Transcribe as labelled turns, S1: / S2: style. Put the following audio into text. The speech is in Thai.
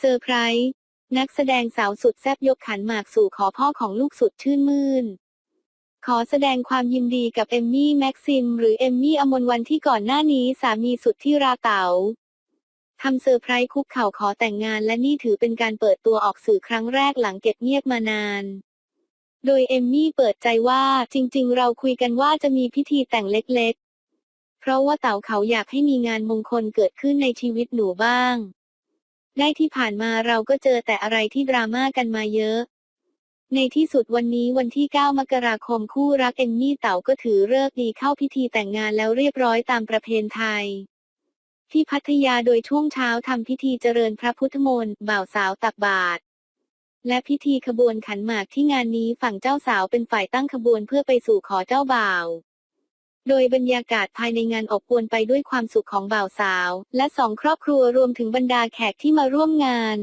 S1: เซอร์ไพรส์นักแสดงสาวสุดแซ่บยกขันหมากสู่ขอพ่อของลูกสุดชื่นมื่น ขอแสดงความยินดีกับเอมมี่แม็กซิม หรือเอมมี่อมนวันที่ก่อนหน้านี้สามีสุดที่ราเต๋าทำเซอร์ไพรส์คุกเข่าขอแต่งงานและนี่ถือเป็นการเปิดตัวออกสื่อครั้งแรกหลังเก็บเงียบมานาน โดยเอมมี่เปิดใจว่าจริงๆ เราคุยกันว่าจะมีพิธีแต่งเล็กๆ เพราะว่าเต๋าเขาอยากให้มีงานมงคลเกิดขึ้นในชีวิตหนูบ้าง ได้ที่ผ่านมาเราก็เจอแต่อะไรที่ดราม่ากันมาเยอะ ในที่สุดวันนี้วันที่ 9 มกราคมคู่รักเอมมี่เต๋าก็ถือเลิกดีเข้าพิธีแต่งงานแล้วเรียบร้อยตามประเพณีไทย ที่พัทยาโดยช่วงเช้าทำพิธีเจริญพระพุทธมนต์บ่าวสาวตักบาตรและพิธีขบวนขันหมากที่งานนี้ฝั่งเจ้าสาวเป็นฝ่ายตั้งขบวนเพื่อไปสู่ขอเจ้าบ่าว โดยบรรยากาศภายในงานอบอวลไปด้วยความสุขของบ่าวสาว และสองครอบครัวรวมถึงบรรดาแขกที่มาร่วมงาน